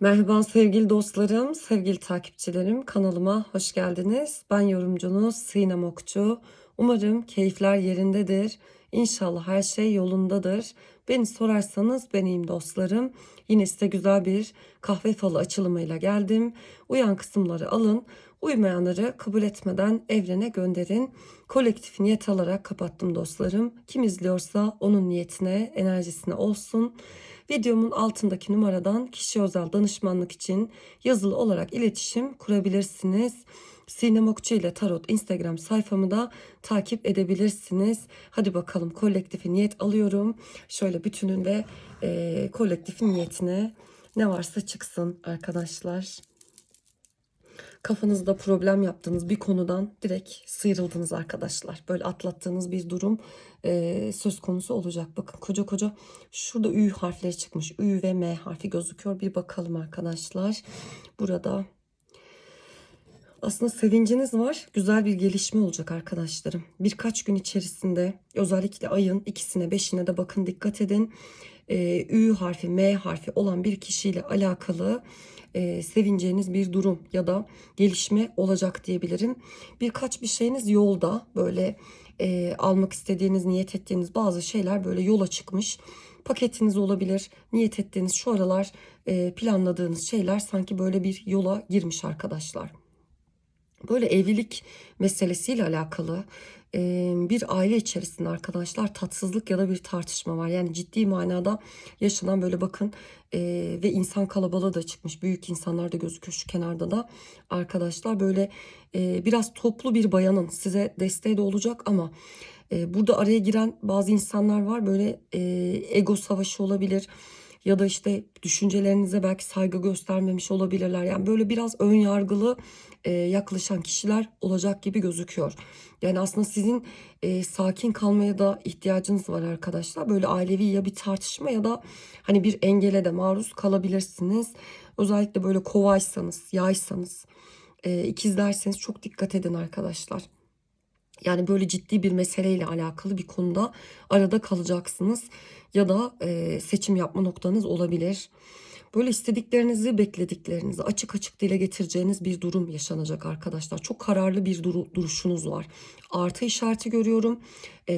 Merhaba sevgili dostlarım, sevgili takipçilerim. Kanalıma hoş geldiniz. Ben yorumcunuz Sinem Okçu. Umarım keyifler yerindedir. İnşallah her şey yolundadır. Beni sorarsanız ben iyiyim dostlarım. Yine size güzel bir kahve falı açılımıyla geldim. Uyan kısımları alın. Uymayanları kabul etmeden evrene gönderin. Kolektif niyet alarak kapattım dostlarım. Kim izliyorsa onun niyetine, enerjisine olsun. Videomun altındaki numaradan kişi özel danışmanlık için yazılı olarak iletişim kurabilirsiniz. Sinem Okçu ile Tarot Instagram sayfamı da takip edebilirsiniz. Hadi bakalım kolektifi niyet alıyorum. Şöyle bütününde e, kolektifin niyetine ne varsa çıksın arkadaşlar kafanızda problem yaptığınız bir konudan direkt sıyrıldınız arkadaşlar. Böyle atlattığınız bir durum e, söz konusu olacak. Bakın koca koca şurada Ü harfleri çıkmış. Ü ve M harfi gözüküyor. Bir bakalım arkadaşlar. Burada aslında sevinciniz var. Güzel bir gelişme olacak arkadaşlarım. Birkaç gün içerisinde özellikle ayın ikisine beşine de bakın dikkat edin. Ee, Ü harfi, M harfi olan bir kişiyle alakalı e, sevineceğiniz bir durum ya da gelişme olacak diyebilirim. Birkaç bir şeyiniz yolda böyle e, almak istediğiniz, niyet ettiğiniz bazı şeyler böyle yola çıkmış paketiniz olabilir. Niyet ettiğiniz şu aralar e, planladığınız şeyler sanki böyle bir yola girmiş arkadaşlar böyle evlilik meselesiyle alakalı e, bir aile içerisinde arkadaşlar tatsızlık ya da bir tartışma var. Yani ciddi manada yaşanan böyle bakın e, ve insan kalabalığı da çıkmış. Büyük insanlar da gözüküyor şu kenarda da arkadaşlar böyle e, biraz toplu bir bayanın size desteği de olacak ama burada araya giren bazı insanlar var böyle ego savaşı olabilir ya da işte düşüncelerinize belki saygı göstermemiş olabilirler. Yani böyle biraz ön yargılı e, yaklaşan kişiler olacak gibi gözüküyor. Yani aslında sizin e, sakin kalmaya da ihtiyacınız var arkadaşlar. Böyle ailevi ya bir tartışma ya da hani bir engele de maruz kalabilirsiniz. Özellikle böyle kovaysanız, yaysanız, e, ikizlerseniz çok dikkat edin arkadaşlar. Yani böyle ciddi bir meseleyle alakalı bir konuda arada kalacaksınız ya da e, seçim yapma noktanız olabilir. Böyle istediklerinizi, beklediklerinizi açık açık dile getireceğiniz bir durum yaşanacak arkadaşlar. Çok kararlı bir duru, duruşunuz var. Artı işareti görüyorum. Ee,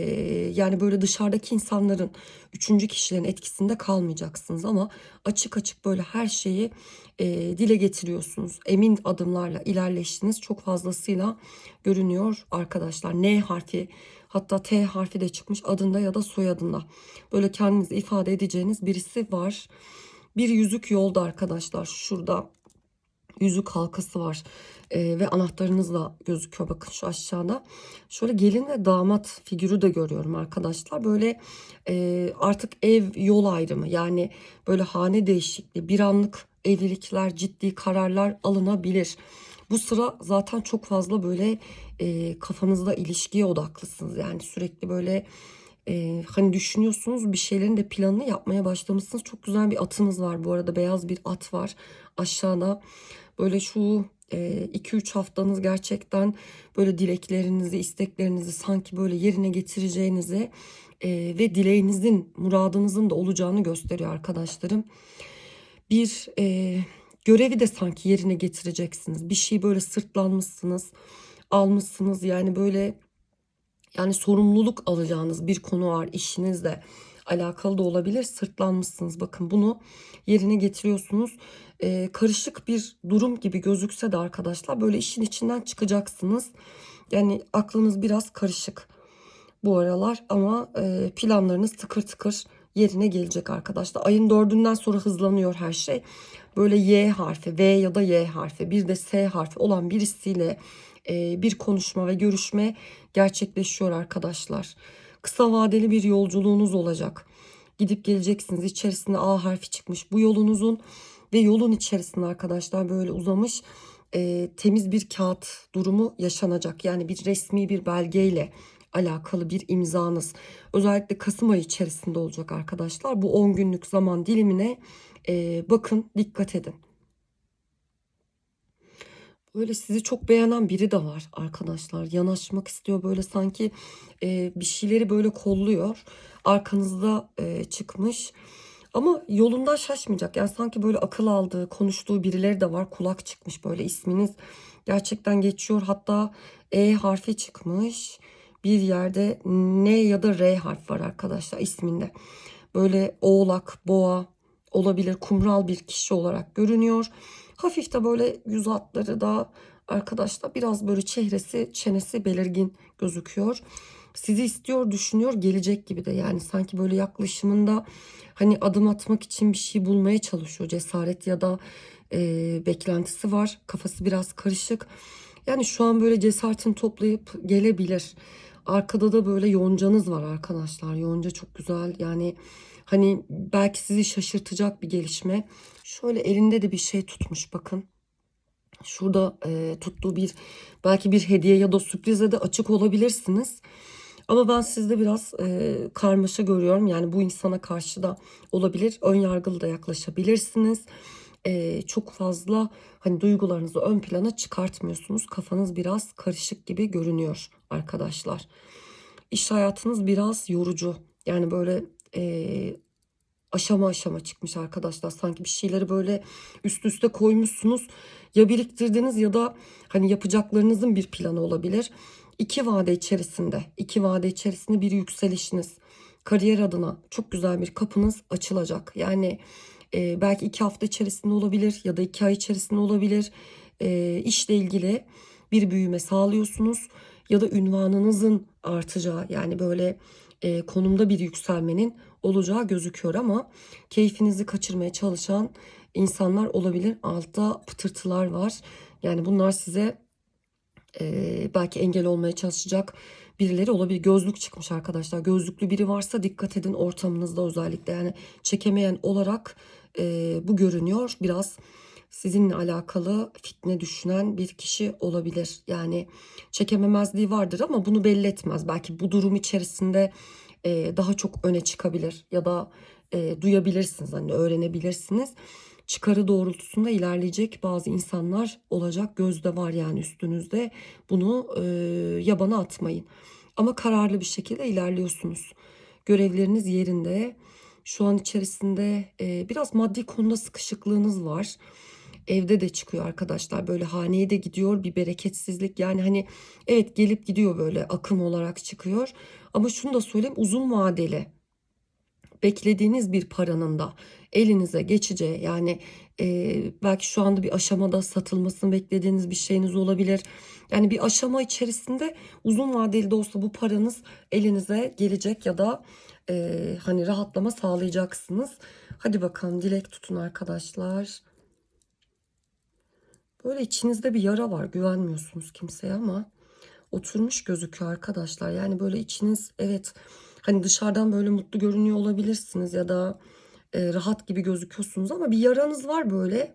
yani böyle dışarıdaki insanların, üçüncü kişilerin etkisinde kalmayacaksınız ama açık açık böyle her şeyi e, dile getiriyorsunuz. Emin adımlarla ilerleştiniz. Çok fazlasıyla görünüyor arkadaşlar. N harfi hatta T harfi de çıkmış adında ya da soyadında. Böyle kendinizi ifade edeceğiniz birisi var. Bir yüzük yolda arkadaşlar. Şurada yüzük halkası var. Ee, ve anahtarınız da gözüküyor bakın şu aşağıda. Şöyle gelin ve damat figürü de görüyorum arkadaşlar. Böyle e, artık ev yol ayrımı yani böyle hane değişikliği bir anlık evlilikler ciddi kararlar alınabilir. Bu sıra zaten çok fazla böyle e, kafanızda ilişkiye odaklısınız. Yani sürekli böyle e, hani düşünüyorsunuz bir şeylerin de planını yapmaya başlamışsınız. Çok güzel bir atınız var bu arada beyaz bir at var aşağıda. Böyle şu 2-3 haftanız gerçekten böyle dileklerinizi, isteklerinizi sanki böyle yerine getireceğinizi e, ve dileğinizin, muradınızın da olacağını gösteriyor arkadaşlarım. Bir e, görevi de sanki yerine getireceksiniz. Bir şey böyle sırtlanmışsınız, almışsınız yani böyle yani sorumluluk alacağınız bir konu var işinizle alakalı da olabilir. Sırtlanmışsınız. Bakın bunu yerine getiriyorsunuz. Ee, karışık bir durum gibi gözükse de arkadaşlar böyle işin içinden çıkacaksınız. Yani aklınız biraz karışık bu aralar ama e, planlarınız tıkır tıkır yerine gelecek arkadaşlar. Ayın dördünden sonra hızlanıyor her şey. Böyle Y harfi, V ya da Y harfi, bir de S harfi olan birisiyle bir konuşma ve görüşme gerçekleşiyor arkadaşlar. Kısa vadeli bir yolculuğunuz olacak. Gidip geleceksiniz. İçerisinde A harfi çıkmış. Bu yolunuzun ve yolun içerisinde arkadaşlar böyle uzamış e, temiz bir kağıt durumu yaşanacak. Yani bir resmi bir belgeyle alakalı bir imzanız özellikle Kasım ayı içerisinde olacak arkadaşlar. Bu 10 günlük zaman dilimine e, bakın dikkat edin. Böyle sizi çok beğenen biri de var arkadaşlar. Yanaşmak istiyor böyle sanki e, bir şeyleri böyle kolluyor. Arkanızda e, çıkmış. Ama yolundan şaşmayacak. Yani sanki böyle akıl aldığı, konuştuğu birileri de var. Kulak çıkmış böyle isminiz gerçekten geçiyor. Hatta E harfi çıkmış. Bir yerde N ya da R harf var arkadaşlar isminde. Böyle oğlak, boğa olabilir. Kumral bir kişi olarak görünüyor. Hafif de böyle yüz hatları da arkadaşlar biraz böyle çehresi, çenesi belirgin gözüküyor. Sizi istiyor, düşünüyor, gelecek gibi de yani sanki böyle yaklaşımında hani adım atmak için bir şey bulmaya çalışıyor. Cesaret ya da e, beklentisi var. Kafası biraz karışık. Yani şu an böyle cesaretini toplayıp gelebilir. Arkada da böyle yoncanız var arkadaşlar. Yonca çok güzel. Yani hani belki sizi şaşırtacak bir gelişme. Şöyle elinde de bir şey tutmuş bakın. Şurada e, tuttuğu bir belki bir hediye ya da sürprize de açık olabilirsiniz. Ama ben sizde biraz e, karmaşa görüyorum. Yani bu insana karşı da olabilir. Ön yargılı da yaklaşabilirsiniz. E, çok fazla hani duygularınızı ön plana çıkartmıyorsunuz. Kafanız biraz karışık gibi görünüyor arkadaşlar. İş hayatınız biraz yorucu. Yani böyle e, aşama aşama çıkmış arkadaşlar. Sanki bir şeyleri böyle üst üste koymuşsunuz. Ya biriktirdiniz ya da hani yapacaklarınızın bir planı olabilir. İki vade içerisinde, iki vade içerisinde bir yükselişiniz, kariyer adına çok güzel bir kapınız açılacak. Yani e, belki iki hafta içerisinde olabilir ya da iki ay içerisinde olabilir. E, işle ilgili bir büyüme sağlıyorsunuz ya da ünvanınızın artacağı yani böyle e, konumda bir yükselmenin olacağı gözüküyor ama keyfinizi kaçırmaya çalışan insanlar olabilir. Altta pıtırtılar var. Yani bunlar size e, belki engel olmaya çalışacak birileri olabilir. Gözlük çıkmış arkadaşlar. Gözlüklü biri varsa dikkat edin ortamınızda özellikle. Yani çekemeyen olarak e, bu görünüyor. Biraz sizinle alakalı fitne düşünen bir kişi olabilir. Yani çekememezliği vardır ama bunu belli etmez. Belki bu durum içerisinde e, daha çok öne çıkabilir ya da e, duyabilirsiniz hani öğrenebilirsiniz. Çıkarı doğrultusunda ilerleyecek bazı insanlar olacak gözde var yani üstünüzde bunu e, yabana atmayın. Ama kararlı bir şekilde ilerliyorsunuz. Görevleriniz yerinde. Şu an içerisinde e, biraz maddi konuda sıkışıklığınız var evde de çıkıyor arkadaşlar. Böyle haneye de gidiyor bir bereketsizlik. Yani hani evet gelip gidiyor böyle akım olarak çıkıyor. Ama şunu da söyleyeyim uzun vadeli beklediğiniz bir paranın da elinize geçeceği yani e, belki şu anda bir aşamada satılmasını beklediğiniz bir şeyiniz olabilir. Yani bir aşama içerisinde uzun vadeli de olsa bu paranız elinize gelecek ya da e, hani rahatlama sağlayacaksınız. Hadi bakalım dilek tutun arkadaşlar. Böyle içinizde bir yara var. Güvenmiyorsunuz kimseye ama oturmuş gözüküyor arkadaşlar. Yani böyle içiniz evet hani dışarıdan böyle mutlu görünüyor olabilirsiniz ya da e, rahat gibi gözüküyorsunuz ama bir yaranız var böyle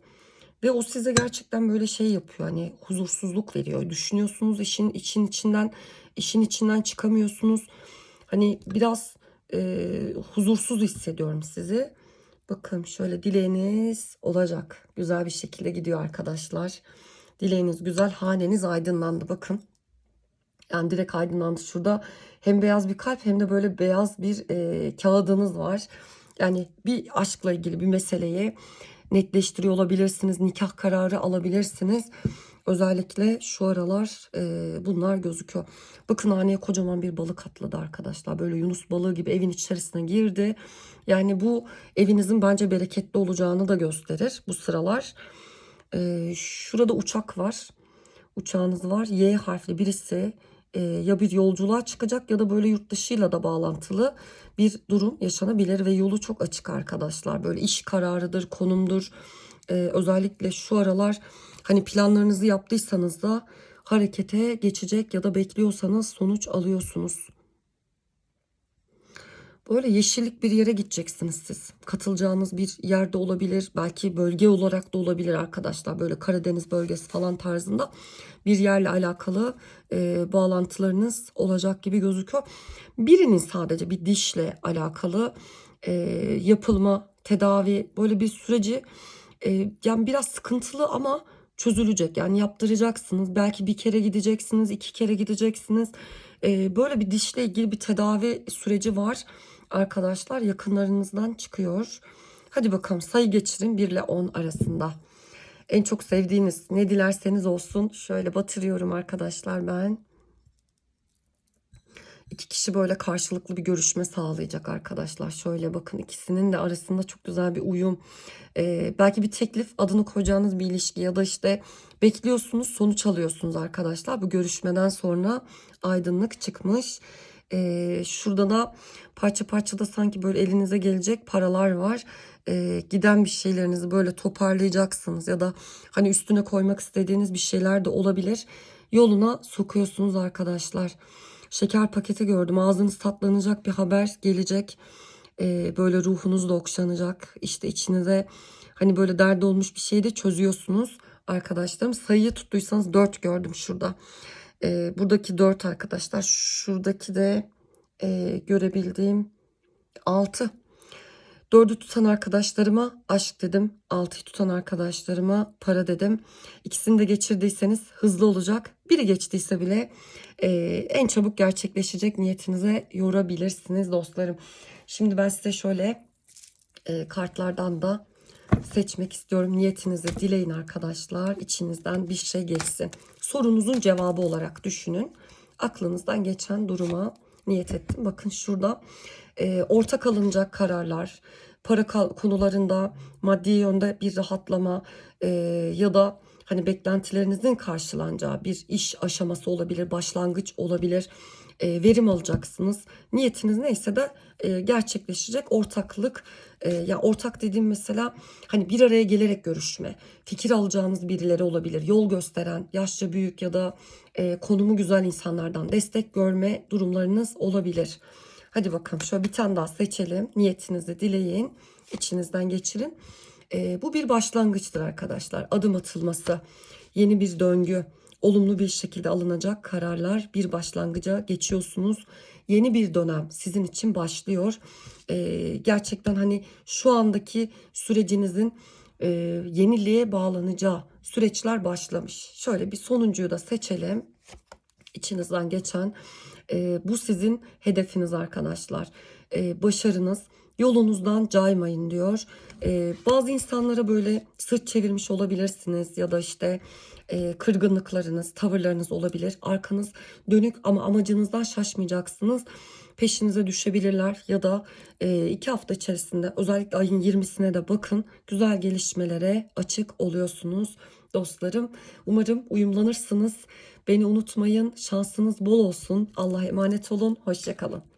ve o size gerçekten böyle şey yapıyor hani huzursuzluk veriyor. Düşünüyorsunuz işin için içinden işin içinden çıkamıyorsunuz. Hani biraz e, huzursuz hissediyorum sizi. Bakın şöyle dileğiniz olacak. Güzel bir şekilde gidiyor arkadaşlar. Dileğiniz güzel. Haneniz aydınlandı. Bakın. Yani direkt aydınlandı. Şurada hem beyaz bir kalp hem de böyle beyaz bir e, kağıdınız var. Yani bir aşkla ilgili bir meseleyi netleştiriyor olabilirsiniz. Nikah kararı alabilirsiniz. Özellikle şu aralar e, bunlar gözüküyor. Bakın haneye kocaman bir balık atladı arkadaşlar. Böyle Yunus balığı gibi evin içerisine girdi. Yani bu evinizin bence bereketli olacağını da gösterir bu sıralar. E, şurada uçak var. Uçağınız var. Y harfli birisi e, ya bir yolculuğa çıkacak ya da böyle yurt dışıyla da bağlantılı bir durum yaşanabilir ve yolu çok açık arkadaşlar. Böyle iş kararıdır, konumdur. E, özellikle şu aralar Hani planlarınızı yaptıysanız da harekete geçecek ya da bekliyorsanız sonuç alıyorsunuz. Böyle yeşillik bir yere gideceksiniz siz. Katılacağınız bir yerde olabilir. Belki bölge olarak da olabilir arkadaşlar. Böyle Karadeniz bölgesi falan tarzında bir yerle alakalı e, bağlantılarınız olacak gibi gözüküyor. Birinin sadece bir dişle alakalı e, yapılma, tedavi böyle bir süreci e, yani biraz sıkıntılı ama çözülecek. Yani yaptıracaksınız. Belki bir kere gideceksiniz, iki kere gideceksiniz. Ee, böyle bir dişle ilgili bir tedavi süreci var. Arkadaşlar yakınlarınızdan çıkıyor. Hadi bakalım sayı geçirin 1 ile 10 arasında. En çok sevdiğiniz ne dilerseniz olsun. Şöyle batırıyorum arkadaşlar ben. İki kişi böyle karşılıklı bir görüşme sağlayacak arkadaşlar. Şöyle bakın ikisinin de arasında çok güzel bir uyum. Ee, belki bir teklif adını koyacağınız bir ilişki ya da işte bekliyorsunuz sonuç alıyorsunuz arkadaşlar. Bu görüşmeden sonra aydınlık çıkmış. Ee, şurada da parça parça da sanki böyle elinize gelecek paralar var. Ee, giden bir şeylerinizi böyle toparlayacaksınız ya da hani üstüne koymak istediğiniz bir şeyler de olabilir. Yoluna sokuyorsunuz arkadaşlar. Şeker paketi gördüm. Ağzınız tatlanacak bir haber gelecek. Ee, böyle ruhunuz da okşanacak. İşte içinize hani böyle derdi olmuş bir şeyi de çözüyorsunuz arkadaşlarım. Sayıyı tuttuysanız 4 gördüm şurada. Ee, buradaki 4 arkadaşlar. Şuradaki de e, görebildiğim 6. Dördü tutan arkadaşlarıma aşk dedim. Altıyı tutan arkadaşlarıma para dedim. İkisini de geçirdiyseniz hızlı olacak. Biri geçtiyse bile e, en çabuk gerçekleşecek niyetinize yorabilirsiniz dostlarım. Şimdi ben size şöyle e, kartlardan da seçmek istiyorum. Niyetinizi dileyin arkadaşlar. İçinizden bir şey geçsin. Sorunuzun cevabı olarak düşünün. Aklınızdan geçen duruma niyet ettim. Bakın şurada e, ortak alınacak kararlar, para konularında maddi yönde bir rahatlama e, ya da hani beklentilerinizin karşılanacağı bir iş aşaması olabilir, başlangıç olabilir. E, verim alacaksınız. Niyetiniz neyse de e, gerçekleşecek ortaklık. E, ya ortak dediğim mesela hani bir araya gelerek görüşme, fikir alacağınız birileri olabilir. Yol gösteren, yaşça büyük ya da konumu güzel insanlardan destek görme durumlarınız olabilir. Hadi bakalım şöyle bir tane daha seçelim. Niyetinizi dileyin. içinizden geçirin. Bu bir başlangıçtır arkadaşlar. Adım atılması, yeni bir döngü, olumlu bir şekilde alınacak kararlar bir başlangıca geçiyorsunuz. Yeni bir dönem sizin için başlıyor. Ee, gerçekten hani şu andaki sürecinizin e, yeniliğe bağlanacağı süreçler başlamış. Şöyle bir sonuncuyu da seçelim. İçinizden geçen e, bu sizin hedefiniz arkadaşlar. E, başarınız. Yolunuzdan caymayın diyor. E, bazı insanlara böyle sırt çevirmiş olabilirsiniz ya da işte e, kırgınlıklarınız, tavırlarınız olabilir. Arkanız dönük ama amacınızdan şaşmayacaksınız. Peşinize düşebilirler ya da e, iki hafta içerisinde özellikle ayın 20'sine de bakın. Güzel gelişmelere açık oluyorsunuz dostlarım. Umarım uyumlanırsınız. Beni unutmayın. Şansınız bol olsun. Allah'a emanet olun. Hoşçakalın.